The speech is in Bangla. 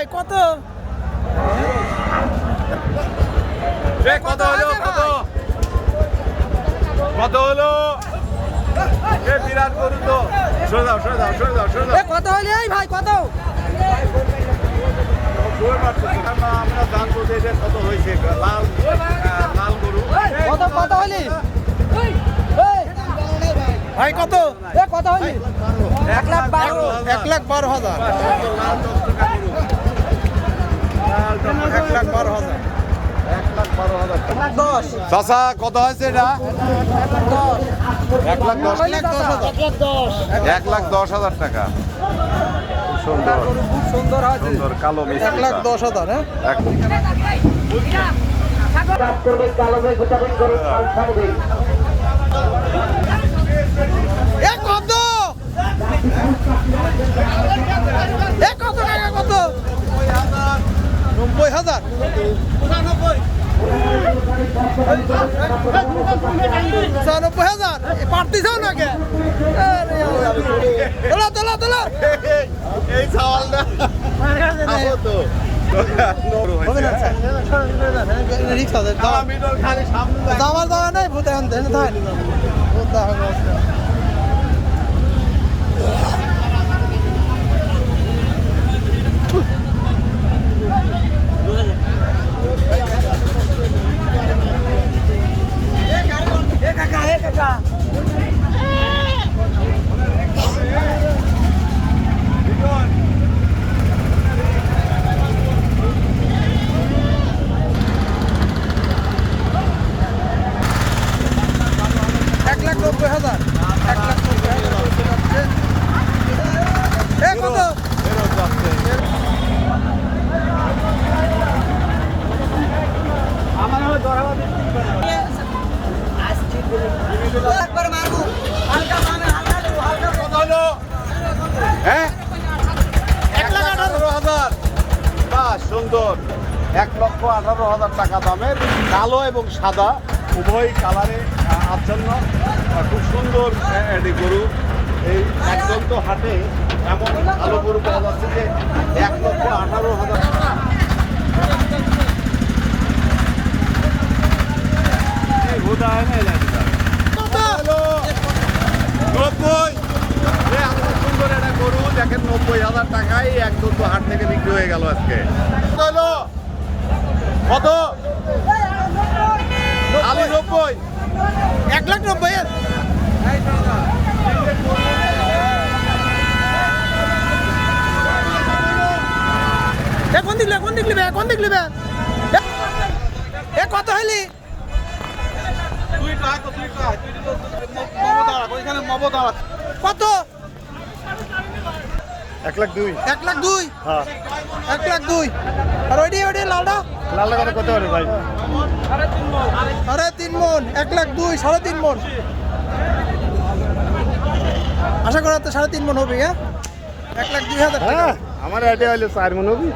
ভাই কত? কত হলো? কত? কত হলো? এ বিরাট গরু তো। সরে দাও সরে দাও সরে দাও সরে দাও। কত হলে এই ভাই কত? আমরা কত হয়েছে লাল লাল গরু। কত কত হলি ভাই কত? এ কত হলি এক লাখ বারো। এক লাখ বারো। হাজার লাল চকচকা গরু লাল চকচকা এক লাখ বারো হাজার এক লাখ চাচা কত হয়েছে এটা? এক লাখ দশ। এক লাখ দশ হাজার। টাকা। সুন্দর। সুন্দর সুন্দর কালো এক লাখ দশ হাজার হ্যাঁ? কত এ কত টাকা কত নব্বই হাজার পঁচানব্বই হাজার। পারতিস নাকি? তোলা তোলা তোলা এই চাওয়ালটা তো। রিক্সা। দামার দাওয়া নাই ভূতে আনতে না তাই ভূত দাওয়া অবস্থা এক লাখ নব্বই হাজার। এক লাখ নব্বই হাজার। কত? ফেরত যাচ্ছে। হ্যাঁ? হাজার। বাহ সুন্দর। এক লক্ষ আঠারো হাজার টাকা দামের কালো এবং সাদা উভয় কালারে আচ্ছন্ন। খুব সুন্দর একটি গরু। এই একদম তো হাটে এমন ভালো গরু পাওয়া যাচ্ছে যে এক লক্ষ আঠারো হাজার টাকা এই হুদা হয় না, এই লাইনটা। হলো নব্বই এ এত সুন্দর একটা গরু দেখেন নব্বই হাজার টাকায় একদম তো হাট থেকে বিক্রি হয়ে গেল আজকে। কত? আলু নব্বই। এক লাখ নব্বই কোন দিক লিবে কোন দিক লিবে? কোন দিক লিবে? এ- এ কত হইলি? কত? এক লাখ দুই। এক লাখ দুই? হ্যাঁ। এক লাখ দুই। আর ওইটি ওইটি লালটা লাল কথা কত হবে ভাই। সাড়ে তিন মন এক লাখ দুই সাড়ে তিন মন। আশা করা তো সাড়ে তিন মন হবে হ্যাঁ? এক লাখ দুই হাজার হ্যাঁ আমার আইডিয়া হলো চার মন হবি।